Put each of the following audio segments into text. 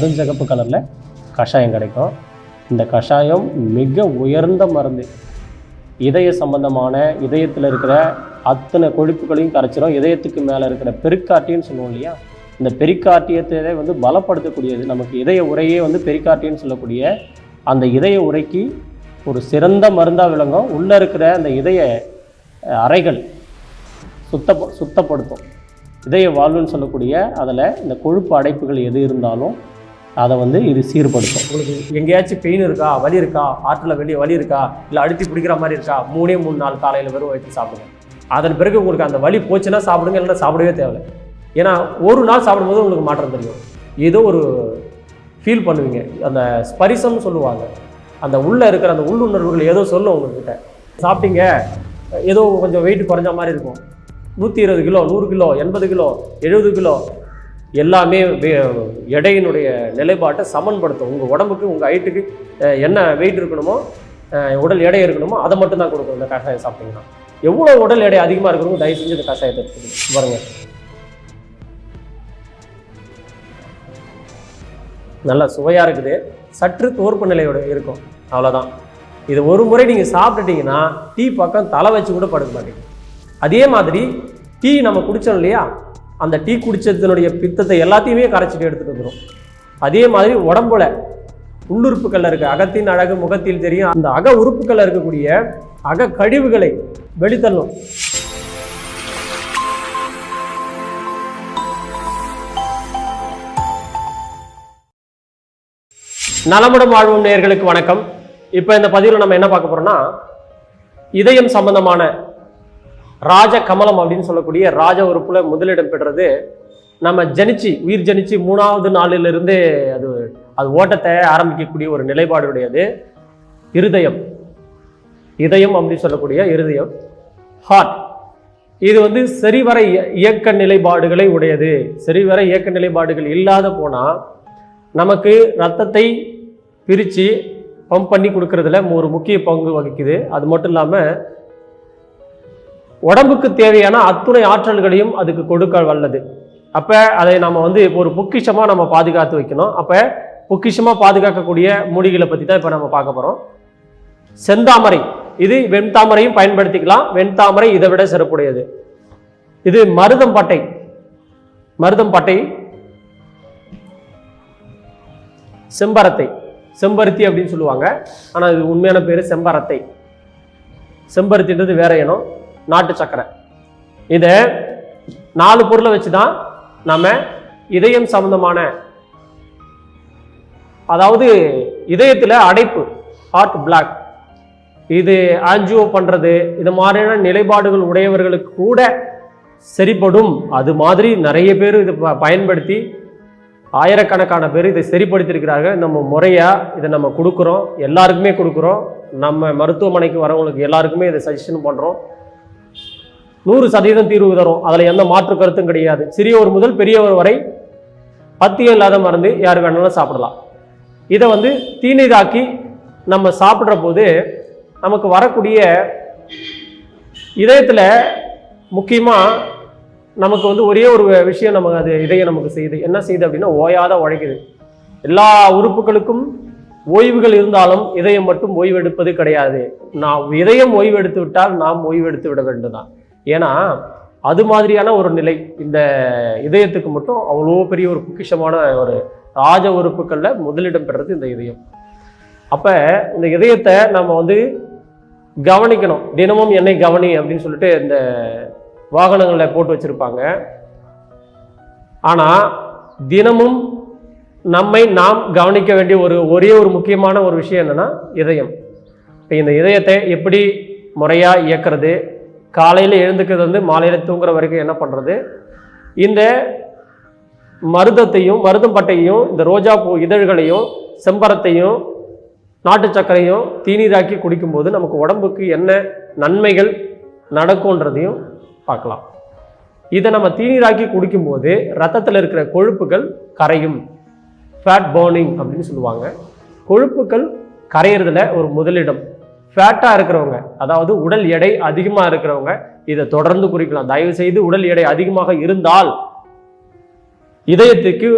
கருஞ்சகப்பு கலரில் கஷாயம் கிடைக்கும். இந்த கஷாயம் மிக உயர்ந்த மருந்து. இதய சம்பந்தமான இதயத்தில் இருக்கிற அத்தனை கொழுப்புகளையும் கரைச்சிரும். இதயத்துக்கு மேலே இருக்கிற பெருக்காட்டின்னு சொல்லுவோம் இல்லையா? இந்த பெரிக்காட்டியத்தை வந்து பலப்படுத்தக்கூடியது. நமக்கு இதய உரையே வந்து பெரிக்காட்டின்னு சொல்லக்கூடிய அந்த இதய உரைக்கு ஒரு சிறந்த மருந்தாக விளங்கும். உள்ளே இருக்கிற அந்த இதய அறைகள் சுத்த சுத்தப்படுத்தும். இதய வாழ்வுன்னு சொல்லக்கூடிய அதில் இந்த கொழுப்பு அடைப்புகள் எது இருந்தாலும் அதை வந்து இது சீர்படுத்தும். உங்களுக்கு எங்கேயாச்சும் பெயின் இருக்கா? வலி இருக்கா? ஆற்றில் வெளியே வலி இருக்கா? இல்லை அழுத்தி பிடிக்கிற மாதிரி இருக்கா? மூணே மூணு நாள் காலையில் வெறும் வயிற்று சாப்பிடுங்க. அதன் பிறகு உங்களுக்கு அந்த வலி போச்சுன்னா சாப்பிடுங்க இல்லைன்னா சாப்பிடவே தேவையில்லை. ஏன்னா ஒரு நாள் சாப்பிடும்போது உங்களுக்கு மாற்றம் தெரியும். ஏதோ ஒரு ஃபீல் பண்ணுவீங்க. அந்த ஸ்பரிசம்னு சொல்லுவாங்க. அந்த உள்ளே இருக்கிற அந்த உள்ளுணர்வுகள் ஏதோ சொல்லும் உங்ககிட்ட. சாப்பிட்டீங்க ஏதோ கொஞ்சம் வெயிட் குறைஞ்ச மாதிரி இருக்கும். நூற்றி இருபது கிலோ நூறு கிலோ எண்பது கிலோ எழுபது கிலோ எல்லாமே எடையினுடைய நிலைப்பாட்டை சமன்படுத்தும். உங்கள் உடம்புக்கு உங்கள் ஹைட்டுக்கு என்ன வெயிட் இருக்கணுமோ உடல் எடை இருக்கணுமோ அதை மட்டும் தான் கொடுக்கும். இந்த கஷாயம் சாப்பிட்டீங்கன்னா. எவ்வளோ உடல் எடை அதிகமாக இருக்கணும் தயவு செஞ்சு இந்த கஷாயத்தை எடுத்துக்கணும். பாருங்க. நல்லா சுவையாக இருக்குது. சற்று தோற்பு நிலையோட இருக்கும். அவ்வளோதான் இது ஒரு முறை நீங்கள் சாப்பிட்டுட்டீங்கன்னா டீ பக்கம் தலை வச்சு கூட படுக்க மாட்டீங்க. அதே மாதிரி டீ நம்ம குடித்தோம் இல்லையா? அந்த டீ குடித்ததனுடைய பித்தத்தை எல்லாத்தையுமே கரைச்சிட்டு எடுத்துகிட்டு வந்துடும் அதே மாதிரி உடம்புல உள்ளுறுப்புகளில் இருக்க. அகத்தின் அழகு முகத்தில் தெரியும். அந்த அக உறுப்புகளில் இருக்கக்கூடிய அக கழிவுகளை வெளித்தள்ளும். நலமுடன் வாழ்வும் நேர்களுக்கு வணக்கம். இப்போ இந்த பதிவில் நம்ம என்ன பார்க்க போகிறோம்னா இதயம் சம்பந்தமான ராஜ கமலம் அப்படின்னு சொல்லக்கூடிய ராஜ உறுப்புல முதலிடம் பெற்றது. நம்ம ஜனிச்சு உயிர் ஜனிச்சு மூணாவது நாளிலிருந்து அது அது ஓட்டத்தை ஆரம்பிக்கக்கூடிய ஒரு நிலைப்பாடுடையது. இருதயம். இதயம் அப்படின்னு சொல்லக்கூடிய இருதயம். ஹார்ட் இது வந்து சரிவர இய- இயக்க நிலைப்பாடுகளை உடையது. சரிவர இயக்க நிலைப்பாடுகள் இல்லாத போனால் நமக்கு ரத்தத்தை பிரித்து பம்ப் பண்ணி கொடுக்கறதுல ஒரு முக்கிய பங்கு வகிக்குது. அது மட்டும் இல்லாமல் உடம்புக்கு தேவையான அத்துணை ஆற்றல்களையும் அதுக்கு கொடுக்க வல்லது. அப்போ அதை நம்ம வந்து ஒரு பொக்கிஷமாக நம்ம பாதுகாத்து வைக்கணும். அப்போ பொக்கிஷமாக பாதுகாக்கக்கூடிய மூலிகளை பற்றி தான் இப்போ நம்ம பார்க்க போகிறோம் செந்தாமரை. இது வெண்தாமரையும் பயன்படுத்திக்கலாம். வெண்தாமரை இதை விட சிறப்புடையது. இது மருதம் பட்டை. மருதம் பட்டை. செம்பரத்தை. செம்பருத்தி அப்படின்னு சொல்லுவாங்க. ஆனால் இது உண்மையான பேர் செம்பரத்தை. செம்பருத்தின்றது வேற இனம். நாட்டு சக்கரை. இதை நாலு பொருளை வச்சு தான் நம்ம இதயம் சம்பந்தமான அதாவது இதயத்தில் அடைப்பு ஹார்ட் பிளாக் இது ஆன்ஜியோ பண்ணுறது இது மாதிரியான நிலைப்பாடுகள் உடையவர்களுக்கு கூட சரிப்படும். அது மாதிரி நிறைய பேர் இதை ப- பயன்படுத்தி ஆயிரக்கணக்கான பேர் இதை சரிப்படுத்தியிருக்கிறார்கள். நம்ம முறையாக இதை நம்ம கொடுக்குறோம். எல்லாருக்குமே கொடுக்குறோம். நம்ம மருத்துவமனைக்கு வரவங்களுக்கு எல்லாருக்குமே இதை சஜஷன் பண்ணுறோம் நூறு சதவீதம் தீர்வு தரும். அதில் எந்த மாற்று கருத்தும் கிடையாது. சிறியவர் முதல் பெரியவர் வரை பத்தியம் இல்லாத மருந்து யார் வேணாலும் சாப்பிடலாம். இதை வந்து தீனிதாக்கி நம்ம சாப்பிட்ற போது நமக்கு வரக்கூடிய இதயத்தில் முக்கியமாக நமக்கு வந்து ஒரே ஒரு விஷயம் நமக்கு அது இதயம் நமக்கு செய்யுது. என்ன செய்யுது அப்படின்னா ஓயாத உழைக்குது. எல்லா உறுப்புகளுக்கும் ஓய்வுகள் இருந்தாலும் இதயம் மட்டும் ஓய்வெடுப்பது கிடையாது. நாம் இதயம் ஓய்வெடுத்து விட்டால் நாம் ஓய்வெடுத்து விட வேண்டும் தான் ஏன்னா அது மாதிரியான ஒரு நிலை இந்த இதயத்துக்கு மட்டும் அவ்வளோ பெரிய ஒரு பொக்கிஷமான ஒரு ராஜ உறுப்புகளில் முதலிடம் பெறுறது இந்த இதயம். அப்போ இந்த இதயத்தை நம்ம வந்து கவனிக்கணும். தினமும் என்னை கவனி அப்படின்னு சொல்லிட்டு இந்த வாகனங்களில் போட்டு வச்சுருப்பாங்க. ஆனால் தினமும் நம்மை நாம் கவனிக்க வேண்டிய ஒரு ஒரே ஒரு முக்கியமான ஒரு விஷயம் என்னன்னா இதயம். இப்போ இந்த இதயத்தை எப்படி முறையாக இயக்கிறது காலையில் எழுந்துக்கிறது வந்து மாலையில் தூங்குற வரைக்கும் என்ன பண்ணுறது இந்த மருதத்தையும் மருதம் பட்டையும் இந்த ரோஜா பூ இதழ்களையும் செம்பரத்தையும் நாட்டு சர்க்கரையும் தீநீராக்கி குடிக்கும்போது நமக்கு உடம்புக்கு என்ன நன்மைகள் நடக்கும்ன்றதையும் பார்க்கலாம். இதை நம்ம தீநீராக்கி குடிக்கும்போது ரத்தத்தில் இருக்கிற கொழுப்புகள் கரையும். ஃபேட் பர்னிங் அப்படின்னு சொல்லுவாங்க. கொழுப்புகள் கரையிறதுல ஒரு முதலிடம். ஃபேட்டாக இருக்கிறவங்க அதாவது உடல் எடை அதிகமாக இருக்கிறவங்க இதை தொடர்ந்து குறிக்கலாம். தயவு செய்து உடல் எடை அதிகமாக இருந்தால் இதயத்துக்கு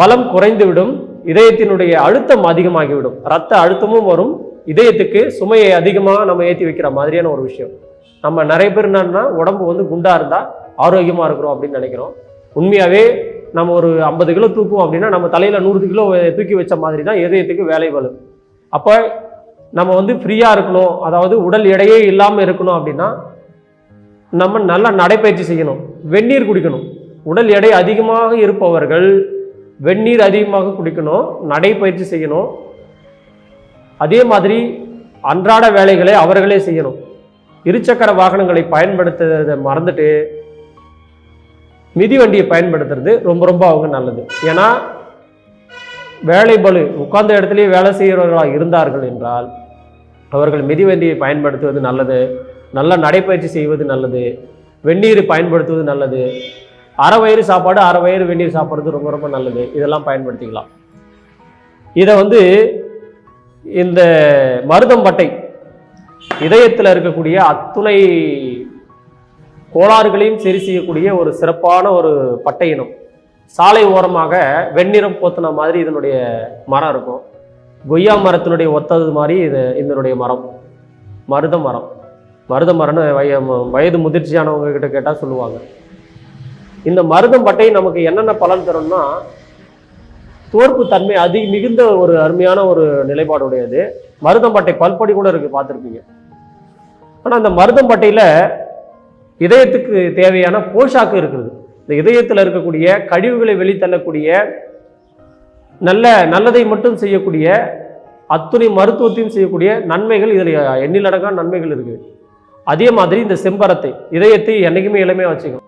பலம் குறைந்துவிடும் இதயத்தினுடைய அழுத்தம் அதிகமாகிவிடும். ரத்த அழுத்தமும் வரும் இதயத்துக்கு சுமையை அதிகமாக நம்ம ஏற்றி வைக்கிற மாதிரியான ஒரு விஷயம். நம்ம நிறைய பேர் என்னன்னா உடம்பு வந்து குண்டாக இருந்தால் ஆரோக்கியமாக இருக்கிறோம் அப்படின்னு நினைக்கிறோம். உண்மையாகவே நம்ம ஒரு ஐம்பது கிலோ தூக்குவோம் அப்படின்னா நம்ம தலையில் நூறு கிலோ தூக்கி வச்ச மாதிரி தான் இதயத்துக்கு வேலை வரும். அப்போ நம்ம வந்து ஃப்ரீயாக இருக்கணும். அதாவது உடல் எடையே இல்லாமல் இருக்கணும் அப்படின்னா நம்ம நல்லா நடைப்பயிற்சி செய்யணும். வெந்நீர் குடிக்கணும். உடல் எடை அதிகமாக இருப்பவர்கள் வெந்நீர் அதிகமாக குடிக்கணும் நடைப்பயிற்சி செய்யணும். அதே மாதிரி அன்றாட வேலைகளை அவர்களே செய்யணும். இருசக்கர வாகனங்களை பயன்படுத்துறதை மறந்துட்டு மிதிவண்டியை பயன்படுத்துறது ரொம்ப ரொம்ப அவங்க நல்லது. ஏன்னா வேலை பளு உட்கார்ந்த இடத்துலையே வேலை செய்கிறவர்களாக இருந்தார்கள் என்றால் அவர்கள் மிதிவண்டியை பயன்படுத்துவது நல்லது நல்ல நடைப்பயிற்சி செய்வது நல்லது வெந்நீர் பயன்படுத்துவது நல்லது அரை வயிறு சாப்பாடு அரை வயிறு வெந்நீர் சாப்பிட்றது ரொம்ப ரொம்ப நல்லது. இதெல்லாம் பயன்படுத்திக்கலாம். இதை வந்து இந்த மருதம்பட்டை இதயத்தில் இருக்கக்கூடிய அத்துணை கோளாறுகளையும் சரி செய்யக்கூடிய ஒரு சிறப்பான ஒரு பட்டை இனம். சாலை ஓரமாக வெண்ணிறம் போத்துன மாதிரி இதனுடைய மரம் இருக்கும். கொய்யா மரத்தினுடைய ஒத்தது மாதிரி இது இதனுடைய மரம். மருத மரம். மருத மரம்னு வய வயது முதிர்ச்சியானவங்க கிட்ட கேட்டால் சொல்லுவாங்க. இந்த மருதம் பட்டை நமக்கு என்னென்ன பலன் தரும்னா தோற்பு தன்மை அதிக மிகுந்த ஒரு அருமையான ஒரு நிலைப்பாடுடையது. மருதம்பட்டை பல்படி கூட இருக்கு பார்த்துருப்பீங்க. ஆனால் அந்த மருதம்பட்டையில் இதயத்துக்கு தேவையான போஷாக்கு இருக்குது. இந்த இதயத்தில் இருக்கக்கூடிய கழிவுகளை வெளித்தள்ளக்கூடிய நல்ல நல்லதை மட்டும் செய்யக்கூடிய அத்துணை மருத்துவத்தையும் செய்யக்கூடிய நன்மைகள் இதில் எண்ணிலடங்கான நன்மைகள் இருக்குது அதே மாதிரி இந்த செம்பரத்தை இதயத்தை என்னைக்குமே இளமையாக வச்சுக்கணும்.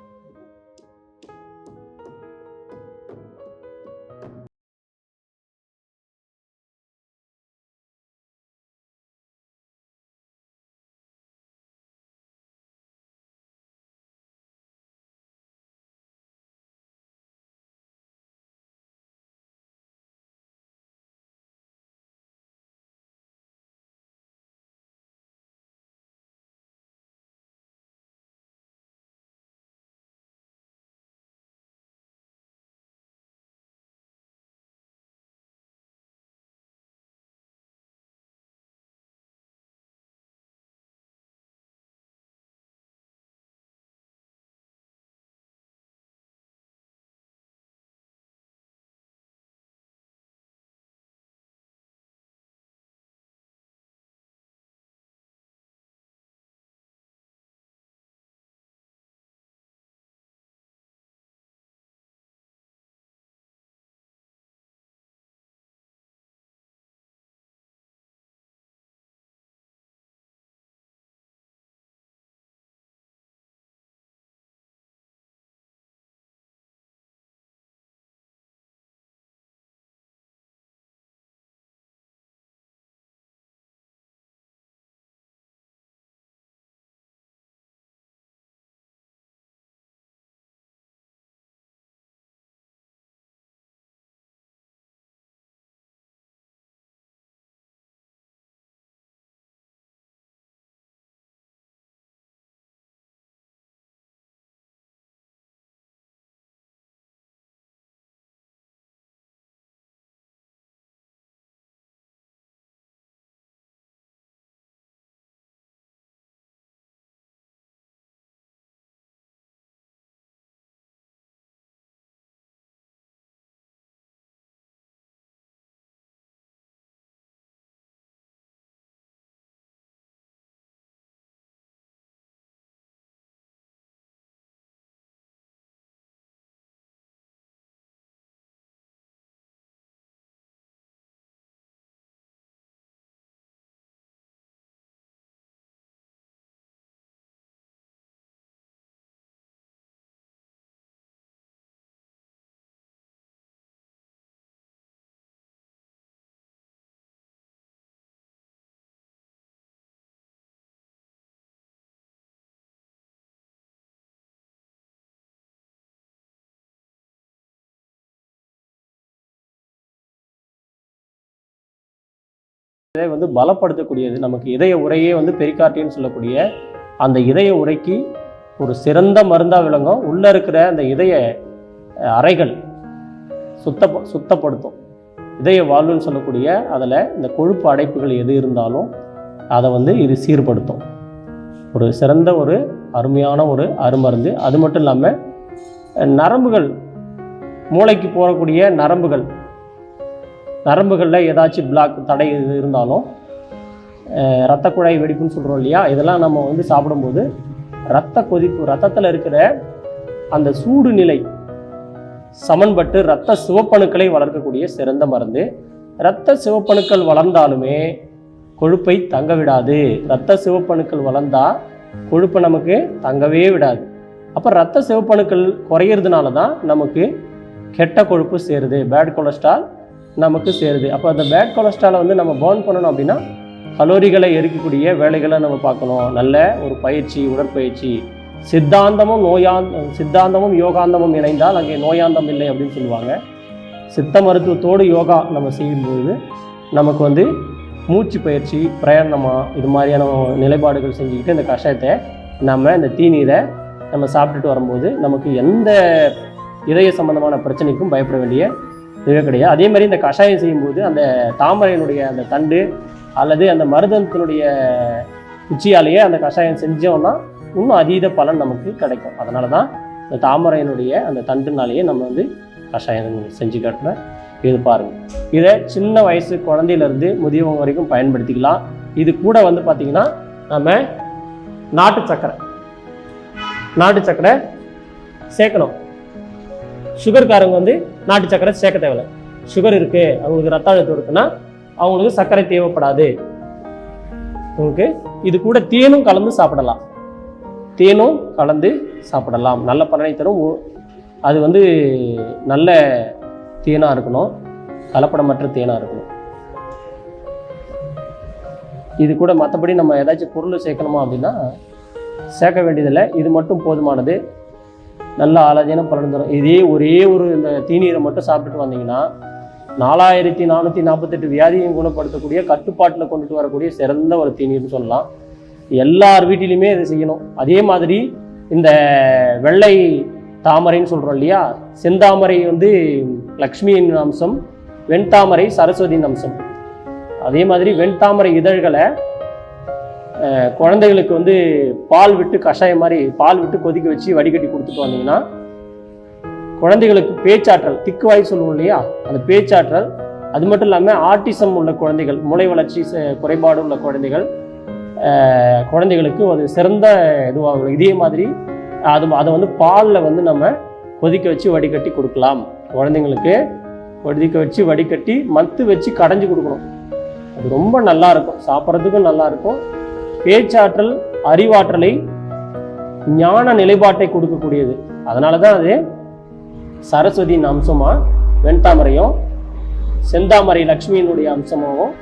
இதை வந்து பலப்படுத்தக்கூடியது. நமக்கு இதய உரையே வந்து பெரிகார்டின்னு சொல்லக்கூடிய அந்த இதய உரைக்கு ஒரு சிறந்த மருந்தாக விளங்கும். உள்ளே இருக்கிற அந்த இதய அறைகள் சுத்த சுத்தப்படுத்தும். இதய வாழ்வுன்னு சொல்லக்கூடிய அதில் இந்த கொழுப்பு அடைப்புகள் எது இருந்தாலும் அதை வந்து இது சீர்படுத்தும். ஒரு சிறந்த ஒரு அருமையான ஒரு அருமருந்து. அது மட்டும் இல்லாமல் நரம்புகள் மூளைக்கு போகக்கூடிய நரம்புகள் நரம்புகளில் ஏதாச்சும் பிளாக் தடை இது இருந்தாலும் ரத்த குழாய் வெடிப்புன்னு சொல்கிறோம் இல்லையா? இதெல்லாம் நம்ம வந்து சாப்பிடும்போது ரத்த கொதிப்பு ரத்தத்தில் இருக்கிற அந்த சூடு நிலை சமன்பட்டு ரத்த சிவப்பணுக்களை வளர்க்கக்கூடிய சிறந்த மருந்து. இரத்த சிவப்பணுக்கள் வளர்ந்தாலுமே கொழுப்பை தங்க விடாது. இரத்த சிவப்பணுக்கள் வளர்ந்தால் கொழுப்பை நமக்கு தங்கவே விடாது. அப்போ இரத்த சிவப்பணுக்கள் குறையிறதுனால தான் நமக்கு கெட்ட கொழுப்பு சேருது. பேட் கொலஸ்ட்ரால் நமக்கு சேருது. அப்போ அந்த பேட் கொலஸ்ட்ராலை வந்து நம்ம பர்ன் பண்ணணும் அப்படின்னா கலோரிகளை எரிக்கக்கூடிய வேலைகளை நம்ம பார்க்கணும். நல்ல ஒரு பயிற்சி உடற்பயிற்சி. சித்தாந்தமும் நோயாந்த சித்தாந்தமும் யோகாந்தமும் இணைந்தால் அங்கே நோயாந்தம் இல்லை அப்படின்னு சொல்லுவாங்க. சித்த மருத்துவத்தோடு யோகா நம்ம செய்யும்போது நமக்கு வந்து மூச்சு பயிற்சி பிரயாணமாக இது மாதிரியான நிலைப்பாடுகள் செஞ்சுக்கிட்டு இந்த கஷாயத்தை நம்ம இந்த தீநீரை நம்ம சாப்பிட்டுட்டு வரும்போது நமக்கு எந்த இதய சம்பந்தமான பிரச்சனைக்கும் பயப்பட வேண்டிய இதுவே கிடையாது. அதே மாதிரி இந்த கஷாயம் செய்யும்போது அந்த தாமரையினுடைய அந்த தண்டு அல்லது அந்த மருதத்தினுடைய உச்சியாலேயே அந்த கஷாயம் செஞ்சோம்னா இன்னும் அதீத பலன் நமக்கு கிடைக்கும். அதனால தான் இந்த தாமரையினுடைய அந்த தண்டுனாலேயே நம்ம வந்து கஷாயம் செஞ்சு காட்டுறேன் இது பாருங்கள் இதை சின்ன வயசு குழந்தையிலேருந்து முதியவங்க வரைக்கும் பயன்படுத்திக்கலாம். இது கூட வந்து பார்த்திங்கன்னா நம்ம நாட்டு சக்கரை. நாட்டு சக்கரை சேர்க்கணும். சுகர்காரங்க வந்து நாட்டு சர்க்கரை சேர்க்க தேவையில்லை. சுகர் இருக்குது அவங்களுக்கு ரத்த அழுத்தம் இருக்குன்னா அவங்களுக்கு சர்க்கரை தேவைப்படாது. உங்களுக்கு இது கூட தேனும் கலந்து சாப்பிடலாம். தேனும் கலந்து சாப்பிடலாம். நல்ல பலனை தரும். அது வந்து நல்ல தேனாக இருக்கணும். கலப்படமற்ற தேனாக இருக்கணும். இது கூட மற்றபடி நம்ம ஏதாச்சும் பொருள் சேர்க்கணுமா அப்படின்னா சேர்க்க வேண்டியதில்லை. இது மட்டும் போதுமானது. நல்ல ஆலோசனை பலன் தரும் இதே ஒரே ஒரு இந்த தீநீரை மட்டும் சாப்பிட்டுட்டு வந்தீங்கன்னா நாலாயிரத்தி நானூற்றி நாற்பத்தெட்டு வியாதியும் குணப்படுத்தக்கூடிய கட்டுப்பாட்டில் கொண்டுட்டு வரக்கூடிய சிறந்த ஒரு தீநீர்னு சொல்லலாம். எல்லார் வீட்டிலையுமே இதை செய்யணும். அதே மாதிரி இந்த வெள்ளை தாமரைன்னு சொல்கிறோம் இல்லையா? செந்தாமரை வந்து லக்ஷ்மியின் அம்சம் வெண்தாமரை சரஸ்வதியின் அம்சம். அதே மாதிரி வெண்தாமரை இதழ்களை குழந்தைகளுக்கு வந்து பால் விட்டு கஷாயம் மாதிரி பால் விட்டு கொதிக்க வச்சு வடிகட்டி கொடுத்துட்டு வந்தீங்கன்னா குழந்தைகளுக்கு பேச்சாற்றல் திக்கு வாய் சொல்லுவோம் இல்லையா? அந்த பேச்சாற்றல் அது மட்டும் இல்லாமல் ஆட்டிசம் உள்ள குழந்தைகள் மூளை வளர்ச்சி குறைபாடு உள்ள குழந்தைகள் குழந்தைகளுக்கு ஒரு சிறந்த இதுவாகும். இதே மாதிரி அது அதை வந்து பாலில் வந்து நம்ம கொதிக்க வச்சு வடிகட்டி கொடுக்கலாம். குழந்தைங்களுக்கு கொதிக்க வச்சு வடிகட்டி மத்து வச்சு கடைஞ்சி கொடுக்கணும். அது ரொம்ப நல்லா இருக்கும். சாப்பிட்றதுக்கும் நல்லா இருக்கும். பேச்சாற்றல் அறிவாற்றலை ஞான நிலைப்பாட்டை கொடுக்கக்கூடியது. அதனால தான் அது சரஸ்வதியின் அம்சமா வெண்தாமரையும் செந்தாமரை லக்ஷ்மியினுடைய அம்சமாகவும்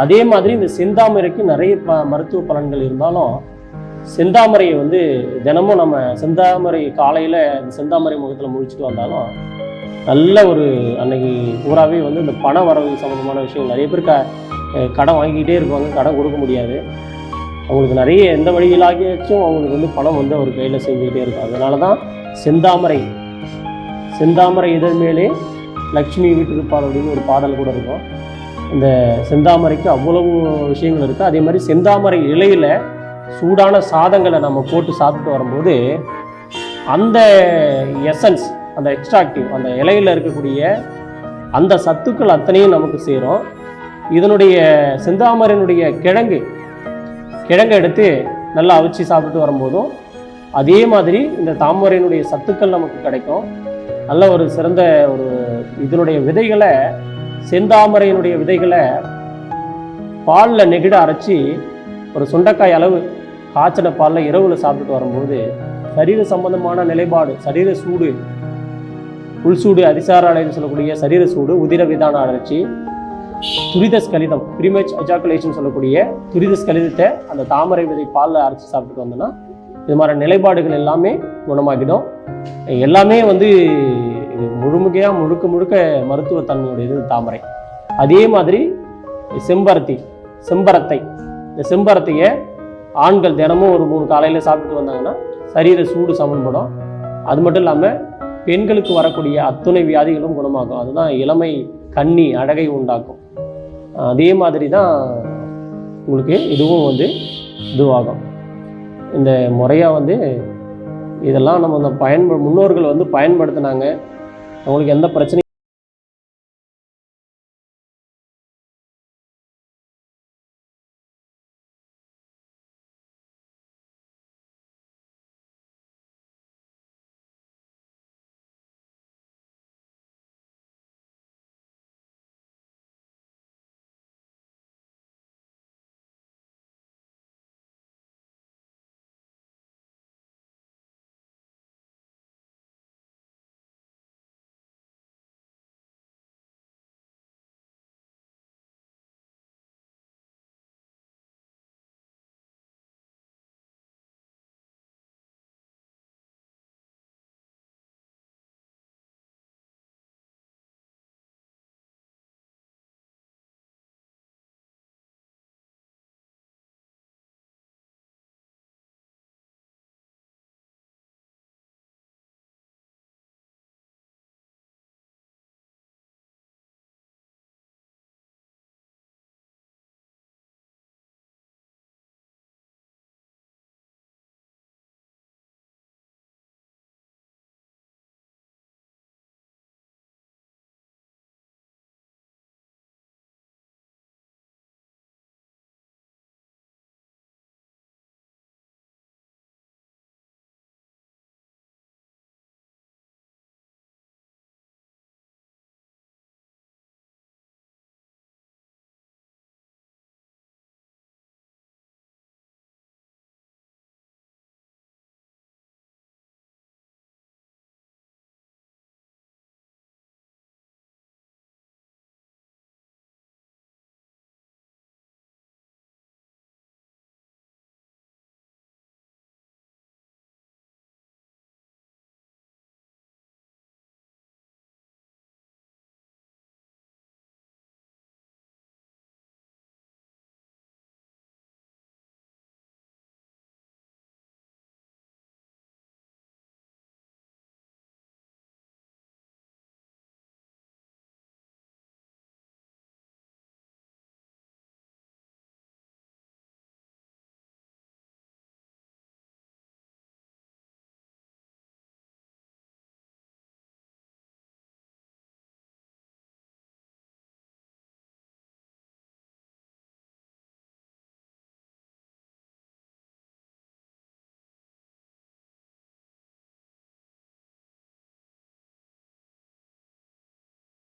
அதே மாதிரி இந்த செந்தாமரைக்கு நிறைய ப மருத்துவ பலன்கள் இருந்தாலும் செந்தாமரையை வந்து தினமும் நம்ம செந்தாமரை காலையில் இந்த செந்தாமரை முகத்தில் முழிச்சிட்டு வந்தாலும் நல்ல ஒரு அன்னைக்கு பூராவே வந்து இந்த பண வரவு சம்மந்தமான விஷயம் நிறைய பேர் க கடன் வாங்கிக்கிட்டே இருப்பாங்க கடன் கொடுக்க முடியாது. அவங்களுக்கு நிறைய எந்த வழியிலாகியாச்சும் அவங்களுக்கு வந்து பணம் வந்து அவர் கையில் செஞ்சுக்கிட்டே இருக்கும் அதனால தான் செந்தாமரை செந்தாமரை இதழ் மேலே லக்ஷ்மி வீட்டிருப்பார் அப்படின்னு ஒரு பாடல் கூட இருக்கும். இந்த செந்தாமரைக்கு அவ்வளவு விஷயங்கள் இருக்குது அதே மாதிரி செந்தாமரை இலையில் சூடான சாதங்களை நம்ம போட்டு சாப்பிட்டு வரும்போது அந்த எசன்ஸ் அந்த எக்ஸ்ட்ராக்டிவ் அந்த இலையில் இருக்கக்கூடிய அந்த சத்துக்கள் அத்தனையும் நமக்கு சேரும். இதனுடைய செந்தாமரையினுடைய கிழங்கு கிழங்கை எடுத்து நல்லா அவிச்சு சாப்பிட்டு வரும்போதும் அதே மாதிரி இந்த தாமரையினுடைய சத்துக்கள் நமக்கு கிடைக்கும். நல்ல ஒரு சிறந்த ஒரு இதனுடைய விதைகளை செந்தாமரையினுடைய விதைகளை பாலில் நெகிட அரைச்சி ஒரு சுண்டைக்காய் அளவு காய்ச்சின பாலில் இரவில் சாப்பிட்டுட்டு வரும்போது சரீர சம்பந்தமான நிலைப்பாடு சரீர சூடு உள்சூடு அதிசார அலைன்னு சொல்லக்கூடிய சரீர சூடு உதிர விதான அழற்சி துரித ஸ்கலிதம் ப்ரீமேச் அஜாக்குலேஷன் சொல்லக்கூடிய துரித ஸ்கலிதத்தை அந்த தாமரை விதை பாலில் அரைச்சி சாப்பிட்டுட்டு வந்தோம்னா இது மாதிரி நிலைப்பாடுகள் எல்லாமே குணமாகிடும். எல்லாமே வந்து இது முழுமையாக முழுக்க முழுக்க மருத்துவத்தன்மையுடையது தாமரை. அதே மாதிரி செம்பருத்தி செம்பரத்தை இந்த செம்பரத்தையை ஆண்கள் தினமும் ஒரு மூணு காலையில் சாப்பிட்டு வந்தாங்கன்னா சரீர சூடு சமன்படும். அது மட்டும் இல்லாமல் பெண்களுக்கு வரக்கூடிய அத்துணை வியாதிகளும் குணமாகும். அதுதான் இளமை கன்னி அழகை உண்டாக்கும். அதே மாதிரி தான் உங்களுக்கு இதுவும் வந்து இதுவாகும். இந்த முறையாக வந்து இதெல்லாம் நம்ம அந்த பயன்ப முன்னோர்கள் வந்து பயன்படுத்தினாங்க. அவங்களுக்கு எந்த பிரச்சனையும்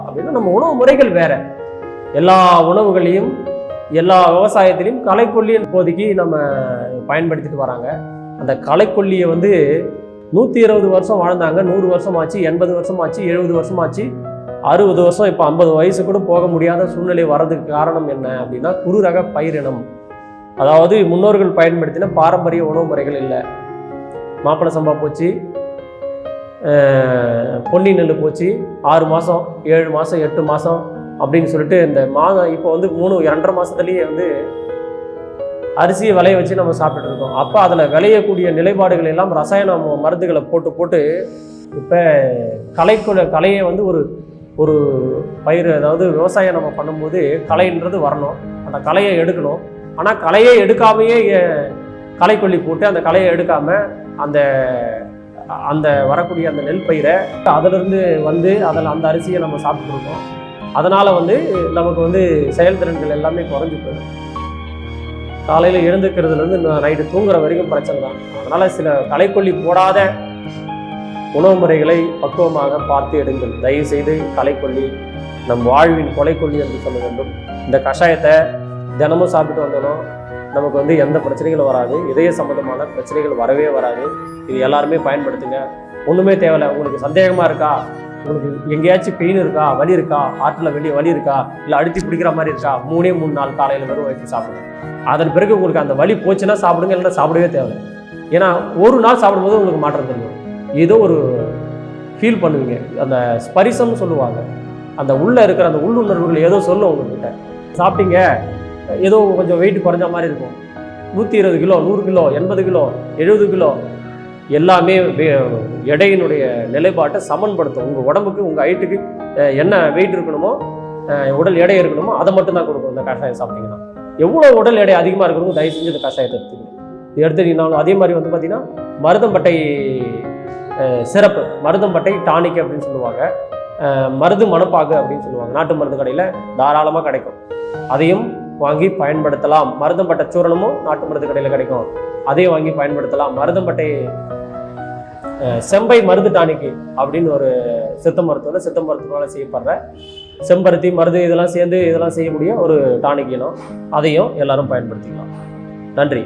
அப்படின்னா நம்ம உணவு முறைகள் வேற. எல்லா உணவுகளையும் எல்லா விவசாயத்திலையும் களைக்கொல்லி இப்போதைக்கு நம்ம பயன்படுத்திட்டு வராங்க. அந்த களைக்கொல்லியை வந்து நூற்றி இருபது வருஷம் வாழ்ந்தாங்க. நூறு வருஷம் ஆச்சு எண்பது வருஷம் ஆச்சு எழுபது வருஷம் ஆச்சு. அறுபது வருஷம் இப்போ ஐம்பது வயசு கூட போக முடியாத சூழ்நிலை வர்றதுக்கு காரணம் என்ன அப்படின்னா குறு ரக பயிரினம். அதாவது முன்னோர்கள் பயன்படுத்தின பாரம்பரிய உணவு முறைகள் இல்லை. மாப்பிள சம்பா போச்சு பொன்னி நெல் போச்சு. ஆறு மாதம் ஏழு மாதம் எட்டு மாதம் அப்படின்னு சொல்லிட்டு இந்த மாதம் இப்போ வந்து மூணு இரண்டரை மாதத்துலேயே வந்து அரிசியை விளைய வச்சு நம்ம சாப்பிட்டுட்டு இருக்கோம். அப்போ அதில் விளையக்கூடிய நிலைப்பாடுகள் எல்லாம் ரசாயன மருந்துகளை போட்டு போட்டு இப்போ கலைக்குள்ள கலையை வந்து ஒரு ஒரு பயிர் அதாவது விவசாயம் நம்ம பண்ணும்போது களைன்றது வரணும். அந்த களையை எடுக்கணும். ஆனால் களையை எடுக்காமையே களைக்கொல்லி போட்டு அந்த களையை எடுக்காமல் அந்த அந்த வரக்கூடிய அந்த நெல் பயிரை அதிலிருந்து வந்து அதில் அந்த அரிசியை நம்ம சாப்பிட்டுருக்கோம். அதனால் வந்து நமக்கு வந்து செயல்திறன்கள் எல்லாமே குறைஞ்சி போயிடும். காலையில் எழுந்துக்கிறதுலேருந்து நைட்டு தூங்குற வரைக்கும் பிரச்சனை தான். அதனால் சில களைக்கொல்லி போடாத உணவு முறைகளை பக்குவமாக பார்த்து எடுங்கள். தயவு செய்து களைக்கொல்லி நம் வாழ்வின் கொலைக்கொல்லி என்று சொல்ல வேண்டும். இந்த கஷாயத்தை தினமும் சாப்பிட்டு வந்தோம் நமக்கு வந்து எந்த பிரச்சனைகளும் வராது. இதய சம்மந்தமான பிரச்சனைகள் வரவே வராது. இது எல்லாருமே பயன்படுத்துங்க. ஒன்றுமே தேவையில்லை. உங்களுக்கு சந்தேகமாக இருக்கா? உங்களுக்கு எங்கேயாச்சும் பெயின் இருக்கா? வலி இருக்கா? ஆற்றில் வெளியே வலி இருக்கா? இல்லை அழுத்தி பிடிக்கிற மாதிரி இருக்கா? மூணே மூணு நாள் காலையில் வெறும் வயிற்று சாப்பிடுங்க. அதன் பிறகு உங்களுக்கு அந்த வலி போச்சுன்னா சாப்பிடுங்க. இல்லைன்னா சாப்பிடவே தேவையில்லை. ஏன்னா ஒரு நாள் சாப்பிடும்போது உங்களுக்கு மாற்றம் தெரியும். ஏதோ ஒரு ஃபீல் பண்ணுவீங்க. அந்த ஸ்பரிசம்னு சொல்லுவாங்க. அந்த உள்ளே இருக்கிற அந்த உள்ளுணர்வுகள் ஏதோ சொல்லும் உங்ககிட்ட. சாப்பிட்டீங்க. ஏதோ கொஞ்சம் வெயிட் குறைஞ்ச மாதிரி இருக்கும். நூற்றி இருபது கிலோ நூறு கிலோ எண்பது கிலோ எழுபது கிலோ எல்லாமே எடையினுடைய நிலைப்பாட்டை சமன்படுத்தும். உங்கள் உடம்புக்கு உங்கள் ஹைட்டுக்கு என்ன வெயிட் இருக்கணுமோ உடல் எடை இருக்கணுமோ அதை மட்டும் தான் கொடுக்கும் இந்த கஷாயம் சாப்பிட்டீங்கன்னா. எவ்வளோ உடல் எடை அதிகமாக இருக்கணும் தயவு செஞ்சு இந்த கஷாயத்தை எடுத்துக்கணும். இது எடுத்துட்டீங்கன்னாலும் அதே மாதிரி வந்து பார்த்திங்கன்னா மருதம்பட்டை சிறப்பு மருதம்பட்டை டானிக் அப்படின்னு சொல்லுவாங்க. மருது மணப்பாகு அப்படின்னு சொல்லுவாங்க. நாட்டு மருந்து கடையில் தாராளமாக கிடைக்கும். அதையும் வாங்கி பயன்படுத்தலாம். மருதம்பட்டை சூரணமும் நாட்டு மருந்து கடையில் கிடைக்கும். அதையும் வாங்கி பயன்படுத்தலாம். மருதம்பட்டை செம்பை மருது டானிக்கு அப்படின்னு ஒரு சித்த மருத்துவம் சித்த மருத்துவத்தில் செய்யப்படுற செம்பருத்தி மருது இதெல்லாம் சேர்ந்து இதெல்லாம் செய்யக்கூடிய ஒரு டானிக் இனம். அதையும் எல்லாரும் பயன்படுத்திக்கலாம். நன்றி.